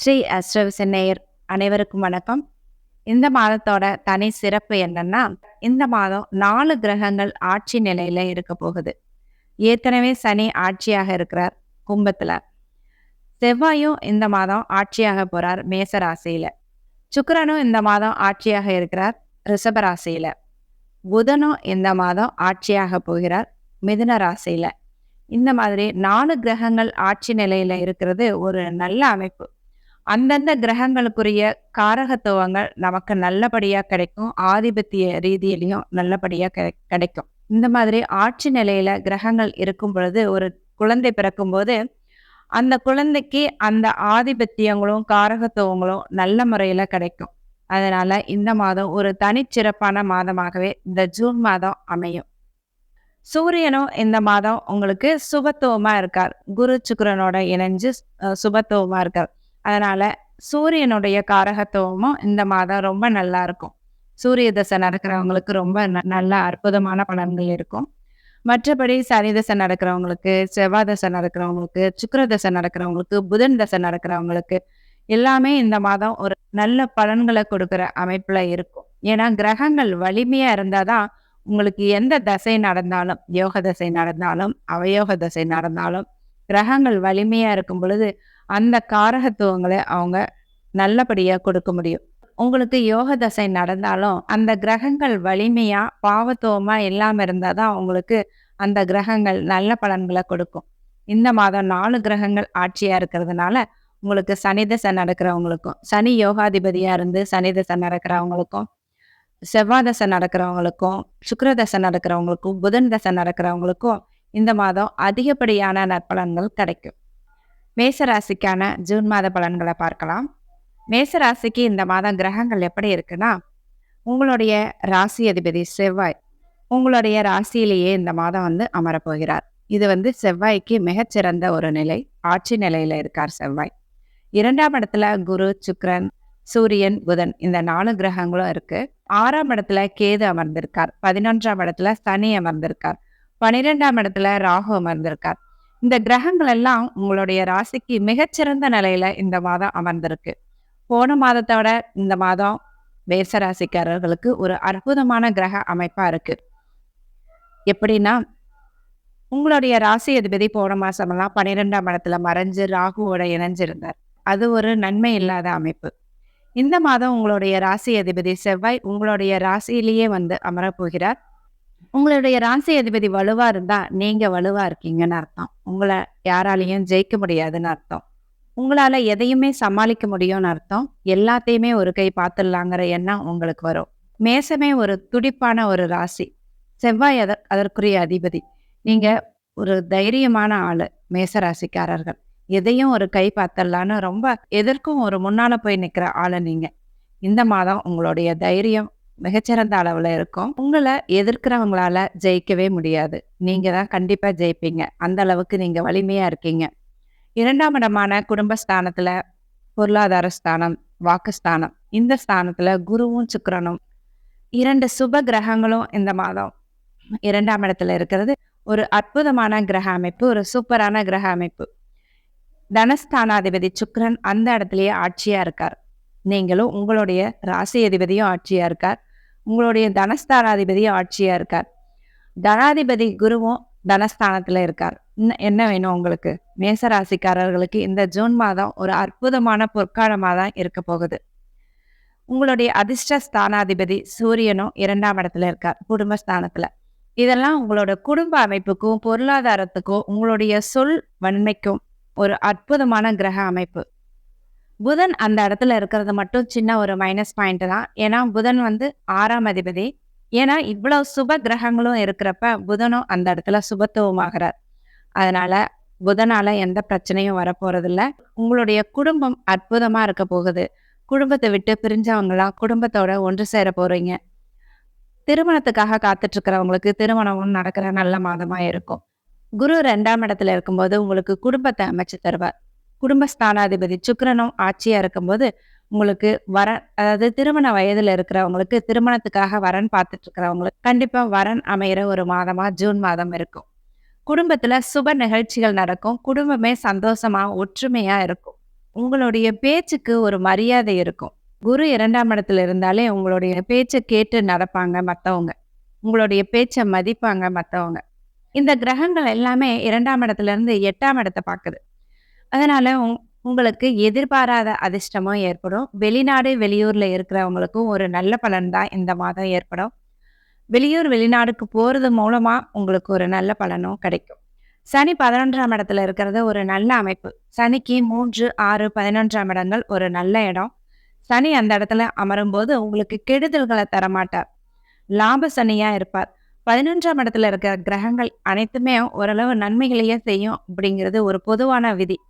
ஸ்ரீ அஸ்ரவிசன் நேயர் அனைவருக்கும் வணக்கம். இந்த மாதத்தோட தனி சிறப்பு என்னன்னா இந்த மாதம் நாலு கிரகங்கள் ஆட்சி நிலையில இருக்க போகுது. ஏற்கனவே சனி ஆட்சியாக இருக்கிறார் கும்பத்துல. செவ்வாயும் இந்த மாதம் ஆட்சியாக போறார் மேச ராசியில. இந்த மாதம் ஆட்சியாக இருக்கிறார் ரிஷப ராசியில. புதனும் இந்த மாதம் ஆட்சியாக போகிறார் மிதுன ராசியில. இந்த மாதிரி நாலு கிரகங்கள் ஆட்சி நிலையில இருக்கிறது ஒரு நல்ல அமைப்பு. அந்தந்த கிரகங்களுக்குரிய காரகத்துவங்கள் நமக்கு நல்லபடியாக கிடைக்கும். ஆதிபத்திய ரீதியிலையும் நல்லபடியாக கிடை- கிடைக்கும். இந்த மாதிரி ஆட்சி நிலையில கிரகங்கள் இருக்கும் பொழுது ஒரு குழந்தை பிறக்கும்போது அந்த குழந்தைக்கு அந்த ஆதிபத்தியங்களும் காரகத்துவங்களும் நல்ல முறையில கிடைக்கும். அதனால இந்த மாதம் ஒரு தனிச்சிறப்பான மாதமாகவே இந்த ஜூன் மாதம் அமையும். சூரியனும் இந்த மாதம் உங்களுக்கு சுபத்துவமா இருக்கார். குரு சுக்கரனோட இணைஞ்சு சுபத்துவமா இருக்கார். அதனால சூரியனுடைய காரகத்துவமும் இந்த மாதம் ரொம்ப நல்லா இருக்கும். சூரிய தசை நடக்கிறவங்களுக்கு ரொம்ப ந- நல்ல அற்புதமான பலன்கள் இருக்கும். மற்றபடி சனி தசை நடக்கிறவங்களுக்கு செவ்வாய் தசை நடக்கிறவங்களுக்கு சுக்கர தசை நடக்கிறவங்களுக்கு புதன் தசை நடக்கிறவங்களுக்கு எல்லாமே இந்த மாதம் ஒரு நல்ல பலன்களை கொடுக்குற அமைப்புல இருக்கும். ஏன்னா கிரகங்கள் வலிமையா இருந்தாதான் உங்களுக்கு எந்த தசை நடந்தாலும் யோக தசை நடந்தாலும் அவயோக தசை நடந்தாலும் கிரகங்கள் வலிமையா இருக்கும் பொழுது அந்த காரகத்துவங்களை அவங்க நல்லபடியாக கொடுக்க முடியும். உங்களுக்கு யோக தசை நடந்தாலும் அந்த கிரகங்கள் வலிமையாக பாவத்துவமாக இல்லாமல் இருந்தால் தான் உங்களுக்கு அந்த கிரகங்கள் நல்ல பலன்களை கொடுக்கும். இந்த மாதம் நாலு கிரகங்கள் ஆட்சியாக இருக்கிறதுனால உங்களுக்கு சனி தசை நடக்கிறவங்களுக்கும் சனி யோகாதிபதியாக இருந்து சனி தசை நடக்கிறவங்களுக்கும் செவ்வாய் தசை நடக்கிறவங்களுக்கும் சுக்கர தசை நடக்கிறவங்களுக்கும் புதன் தசை நடக்கிறவங்களுக்கும் இந்த மாதம் அதிகப்படியான நற்பலன்கள் கிடைக்கும். மேசராசிக்கான ஜூன் மாத பலன்களை பார்க்கலாம். மேசராசிக்கு இந்த மாதம் கிரகங்கள் எப்படி இருக்குன்னா உங்களுடைய ராசி அதிபதி செவ்வாய் உங்களுடைய ராசியிலேயே இந்த மாதம் வந்து அமரப்போகிறார். இது வந்து செவ்வாய்க்கு மிகச்சிறந்த ஒரு நிலை ஆட்சி நிலையில இருக்கார் செவ்வாய். இரண்டாம் இடத்துல குரு சுக்ரன் சூரியன் புதன் இந்த நாலு கிரகங்களும் இருக்கு. ஆறாம் இடத்துல கேது அமர்ந்திருக்கார். பதினொன்றாம் இடத்துல சனி அமர்ந்திருக்கார். பனிரெண்டாம் இடத்துல ராகு அமர்ந்திருக்கார். இந்த கிரகங்கள் எல்லாம் உங்களுடைய ராசிக்கு மிகச்சிறந்த நிலையில இந்த மாதம் அமர்ந்திருக்கு. போன மாதத்தோட இந்த மாதம் மேச ராசிக்காரர்களுக்கு ஒரு அற்புதமான கிரக அமைப்பா இருக்கு. எப்படின்னா உங்களுடைய ராசி அதிபதி போன மாசமெல்லாம் பன்னிரெண்டாம் இடத்துல மறைஞ்சு ராகுவோட இணைஞ்சிருந்தார். அது ஒரு நன்மை இல்லாத அமைப்பு. இந்த மாதம் உங்களுடைய ராசி அதிபதி செவ்வாய் உங்களுடைய ராசியிலேயே வந்து அமரப் போகிறார் உங்களுடைய ராசி அதிபதி வலுவா இருந்தா நீங்க வலுவா இருக்கீங்கன்னு அர்த்தம். உங்களை யாராலையும் ஜெயிக்க முடியாதுன்னு அர்த்தம். உங்களால எதையுமே சமாளிக்க முடியும்னு அர்த்தம். எல்லாத்தையுமே ஒரு கை பார்த்துடலாங்கிற எண்ணம் உங்களுக்கு வரும். மேசமே ஒரு துடிப்பான ஒரு ராசி. செவ்வாய் அத அதற்குரிய அதிபதி. நீங்க ஒரு தைரியமான ஆளு மேச ராசிக்காரர்கள். எதையும் ஒரு கை பார்த்தலான்னு ரொம்ப எதற்கும் ஒரு முன்னால போய் நிக்கிற ஆளு நீங்க. இந்த மாதம் உங்களுடைய தைரியம் மிகச்சிறந்த அளவில் இருக்கும். உங்களை எதிர்க்கிறவங்களால ஜெயிக்கவே முடியாது. நீங்க தான் கண்டிப்பாக ஜெயிப்பீங்க. அந்த அளவுக்கு நீங்க வலிமையா இருக்கீங்க. இரண்டாம் இடமான குடும்பஸ்தானத்துல பொருளாதார ஸ்தானம் வாக்குஸ்தானம் இந்த ஸ்தானத்துல குருவும் சுக்கரனும் இரண்டு சுப கிரகங்களும் இந்த மாதம் இரண்டாம் இடத்துல இருக்கிறது. ஒரு அற்புதமான கிரக அமைப்பு ஒரு சூப்பரான கிரக அமைப்பு. தனஸ்தானாதிபதி சுக்ரன் அந்த இடத்துலயே ஆட்சியா இருக்கார். நீங்களும் உங்களுடைய ராசி அதிபதியும் ஆட்சியா இருக்கார். உங்களுடைய தனஸ்தானாதிபதி ஆட்சியாக இருக்கார். தனாதிபதி குருவும் தனஸ்தானத்தில் இருக்கார். இன்னும் என்ன வேணும் உங்களுக்கு? மேச ராசிக்காரர்களுக்கு இந்த ஜூன் மாதம் ஒரு அற்புதமான பொற்காலமாக தான் இருக்க போகுது. உங்களுடைய அதிர்ஷ்ட ஸ்தானாதிபதி சூரியனும் இரண்டாம் இடத்துல இருக்கார் குடும்பஸ்தானத்துல. இதெல்லாம் உங்களோட குடும்ப அமைப்புக்கும் பொருளாதாரத்துக்கும் உங்களுடைய சொல் வன்மைக்கும் ஒரு அற்புதமான கிரக அமைப்பு. புதன் அந்த இடத்துல இருக்கிறது மட்டும் சின்ன ஒரு மைனஸ் பாயிண்ட் தான். ஏன்னா புதன் வந்து ஆறாம் அதிபதி. ஏன்னா இவ்வளவு சுப கிரகங்களும் இருக்கிறப்ப புதனும் அந்த இடத்துல சுபத்துவமாகிறார். அதனால புதனால எந்த பிரச்சனையும் வரப்போறதில்ல. உங்களுடைய குடும்பம் அற்புதமா இருக்க போகுது. குடும்பத்தை விட்டு பிரிஞ்சவங்களாம் குடும்பத்தோட ஒன்று சேர போறீங்க. திருமணத்துக்காக காத்துட்டு இருக்கிறவங்களுக்கு திருமணமும் நடக்கிற நல்ல மாதமா இருக்கும். குரு ரெண்டாம் இடத்துல இருக்கும்போது உங்களுக்கு குடும்பத்தை அமைச்சு தருவார். குடும்பஸ்தானாதிபதி சுக்கரனும் ஆட்சியா இருக்கும்போது உங்களுக்கு வர அதாவது திருமண வயதுல இருக்கிறவங்களுக்கு திருமணத்துக்காக வரன் பார்த்துட்டு இருக்கிறவங்களுக்கு கண்டிப்பா வரன் அமையிற ஒரு மாதமா ஜூன் மாதம் இருக்கும். குடும்பத்துல சுப நிகழ்ச்சிகள் நடக்கும். குடும்பமே சந்தோஷமா ஒற்றுமையா இருக்கும். உங்களுடைய பேச்சுக்கு ஒரு மரியாதை இருக்கும். குரு இரண்டாம் இடத்துல இருந்தாலே உங்களுடைய பேச்சை கேட்டு நடப்பாங்க மற்றவங்க உங்களுடைய பேச்சை மதிப்பாங்க மற்றவங்க இந்த கிரகங்கள் எல்லாமே இரண்டாம் இடத்துல இருந்து எட்டாம் இடத்தை பார்க்குது. அதனால உங்- உங்களுக்கு எதிர்பாராத அதிர்ஷ்டமும் ஏற்படும். வெளிநாடு வெளியூர்ல இருக்கிறவங்களுக்கும் ஒரு நல்ல பலன் தான் இந்த மாதம் ஏற்படும். வெளியூர் வெளிநாடுக்கு போறது மூலமா உங்களுக்கு ஒரு நல்ல பலனும் கிடைக்கும். சனி பதினொன்றாம் இடத்துல இருக்கிறது ஒரு நல்ல அமைப்பு. சனிக்கு மூன்று ஆறு பதினொன்றாம் இடங்கள் ஒரு நல்ல இடம். சனி அந்த இடத்துல அமரும்போது உங்களுக்கு கெடுதல்களை தரமாட்டார். லாப சனியா இருப்பார். பதினொன்றாம் இடத்துல இருக்கிற கிரகங்கள் அனைத்துமே ஓரளவு நன்மைகளையே செய்யும் அப்படிங்கிறது ஒரு பொதுவான விதி.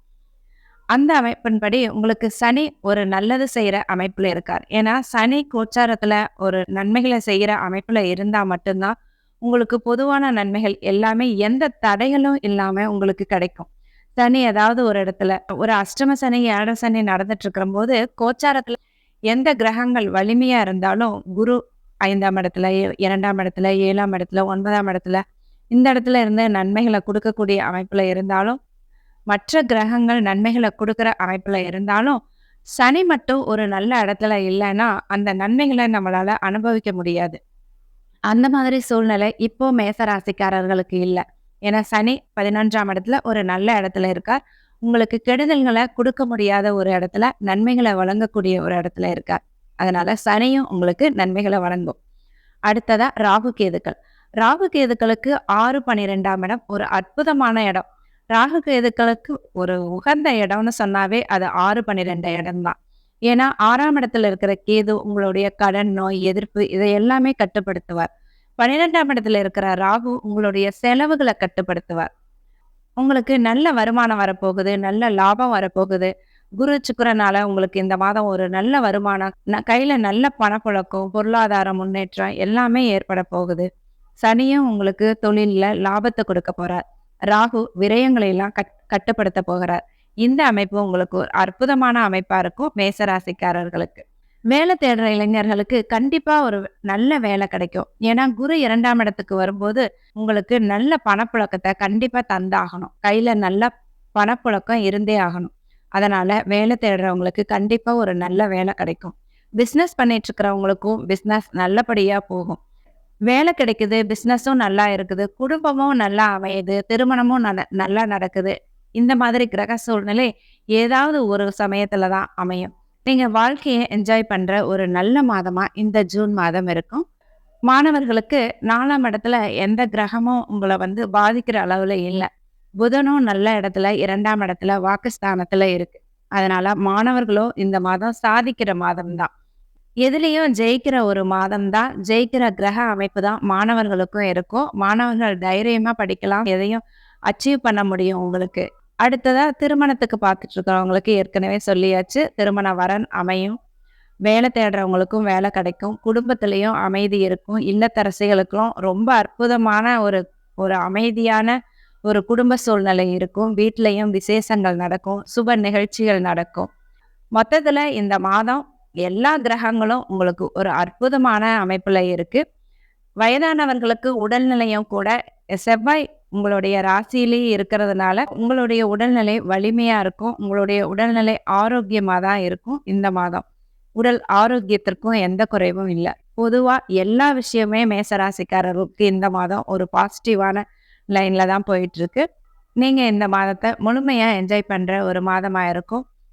அந்த அமைப்பின்படி உங்களுக்கு சனி ஒரு நல்லது செய்கிற அமைப்பில் இருக்கார். ஏன்னா சனி கோச்சாரத்தில் ஒரு நன்மைகளை செய்கிற அமைப்பில் இருந்தால் மட்டும்தான் உங்களுக்கு பொதுவான நன்மைகள் எல்லாமே எந்த தடைகளும் இல்லாமல் உங்களுக்கு கிடைக்கும். சனி ஏதாவது ஒரு இடத்துல ஒரு அஷ்டம சனி ஏழ சனி நடந்துட்டு இருக்கிற போது கோச்சாரத்தில் எந்த கிரகங்கள் வலிமையாக இருந்தாலும் குரு ஐந்தாம் இடத்துல ஏ- இரண்டாம் இடத்துல ஏழாம் இடத்துல ஒன்பதாம் இடத்துல இந்த இடத்துல இருந்து நன்மைகளை கொடுக்கக்கூடிய அமைப்பில் இருந்தாலும் மற்ற கிரகங்கள் நன்மைகளை கொடுக்குற அமைப்பில் இருந்தாலும் சனி மட்டும் ஒரு நல்ல இடத்துல இல்லைன்னா அந்த நன்மைகளை நம்மளால அனுபவிக்க முடியாது. அந்த மாதிரி சூழ்நிலை இப்போ மேசராசிக்காரர்களுக்கு இல்லை. ஏன்னா சனி பதினொன்றாம் இடத்துல ஒரு நல்ல இடத்துல இருக்கார். உங்களுக்கு கெடுதல்களை கொடுக்க முடியாத ஒரு இடத்துல நன்மைகளை வழங்கக்கூடிய ஒரு இடத்துல இருக்கார். அதனால சனியும் உங்களுக்கு நன்மைகளை வழங்கும். அடுத்ததா ராகு கேதுக்கள். ராகு கேதுக்களுக்கு ஆறு பன்னிரெண்டாம் இடம். ஒரு அற்புதமான இடம். ராகு கேதுக்களுக்கு ஒரு உகந்த இடம்னு சொன்னாவே அது ஆறு பன்னிரெண்டு இடம்தான். ஏன்னா ஆறாம் இடத்துல இருக்கிற கேது உங்களுடைய கடன் நோய் எதிர்ப்பு இதை எல்லாமே கட்டுப்படுத்துவார். பன்னிரெண்டாம் இடத்துல இருக்கிற ராகு உங்களுடைய செலவுகளை கட்டுப்படுத்துவார். உங்களுக்கு நல்ல வருமானம் வரப்போகுது நல்ல லாபம் வரப்போகுது. குரு சுக்கரனால உங்களுக்கு இந்த மாதம் ஒரு நல்ல வருமானம் கையில நல்ல பணப்புழக்கம் பொருளாதார முன்னேற்றம் எல்லாமே ஏற்பட போகுது. சனியும் உங்களுக்கு தொழிலில் லாபத்தை கொடுக்க போறார். ராகு விரயங்களை எல்லாம் கட் கட்டுப்படுத்த போகிறார். இந்த அமைப்பு உங்களுக்கு ஒரு அற்புதமான அமைப்பா இருக்கும் மேசராசிக்காரர்களுக்கு. வேலை தேடுற இளைஞர்களுக்கு கண்டிப்பா ஒரு நல்ல வேலை கிடைக்கும். ஏன்னா குரு இரண்டாம் இடத்துக்கு வரும்போது உங்களுக்கு நல்ல பணப்புழக்கத்தை கண்டிப்பா தந்தாகணும். கையில நல்ல பணப்புழக்கம் இருந்தே ஆகணும். அதனால வேலை தேடுறவங்களுக்கு கண்டிப்பா ஒரு நல்ல வேலை கிடைக்கும். பிஸ்னஸ் பண்ணிட்டு இருக்கிறவங்களுக்கும் பிஸ்னஸ் நல்லபடியா போகும். வேலை கிடைக்குது பிஸ்னஸும் நல்லா இருக்குது குடும்பமும் நல்லா அமையுது திருமணமும் நல்ல நல்லா நடக்குது. இந்த மாதிரி கிரக சூழ்நிலை ஏதாவது ஒரு சமயத்துல தான் அமையும். நீங்க வாழ்க்கையை என்ஜாய் பண்ற ஒரு நல்ல மாதமா இந்த ஜூன் மாதம் இருக்கும். மாணவர்களுக்கு நாலாம் இடத்துல எந்த கிரகமும் உங்களை வந்து பாதிக்கிற அளவுல இல்லை. புதனும் நல்ல இடத்துல இரண்டாம் இடத்துல வாக்குஸ்தானத்துல இருக்கு. அதனால மாணவர்களும் இந்த மாதம் சாதிக்கிற மாதம் தான். எதுலேயும் ஜெயிக்கிற ஒரு மாதம் தான் ஜெயிக்கிற கிரக அமைப்பு தான் மாணவர்களுக்கும் இருக்கும். மாணவர்கள் தைரியமாக படிக்கலாம் எதையும் அச்சீவ் பண்ண முடியும் உங்களுக்கு. அடுத்ததாக திருமணத்துக்கு பார்த்துட்டு இருக்கிறவங்களுக்கு ஏற்கனவே சொல்லியாச்சு. திருமண வரன் அமையும். வேலை தேடுறவங்களுக்கும் வேலை கிடைக்கும். குடும்பத்திலையும் அமைதி இருக்கும். இல்லத்தரசிகளுக்கும் ரொம்ப அற்புதமான ஒரு ஒரு அமைதியான ஒரு குடும்ப சூழ்நிலை இருக்கும். வீட்லேயும் விசேஷங்கள் நடக்கும். சுப நிகழ்ச்சிகள் நடக்கும். மொத்தத்தில் இந்த மாதம் எல்லா கிரகங்களும் உங்களுக்கு ஒரு அற்புதமான அமைப்பில் இருக்கு. வயதானவர்களுக்கு உடல்நிலையும் கூட செவ்வாய் உங்களுடைய ராசியிலேயே இருக்கிறதுனால உங்களுடைய உடல்நிலை வலிமையா இருக்கும். உங்களுடைய உடல்நிலை ஆரோக்கியமாக தான் இருக்கும் இந்த மாதம். உடல் ஆரோக்கியத்திற்கும் எந்த குறைவும் இல்லை. பொதுவா எல்லா விஷயமே மேசராசிக்காரருக்கு இந்த மாதம் ஒரு பாசிட்டிவான லைன்ல தான் போயிட்டு இருக்கு. நீங்க இந்த மாதத்தை முழுமையா என்ஜாய் பண்ற ஒரு மாதமா இருக்கும்.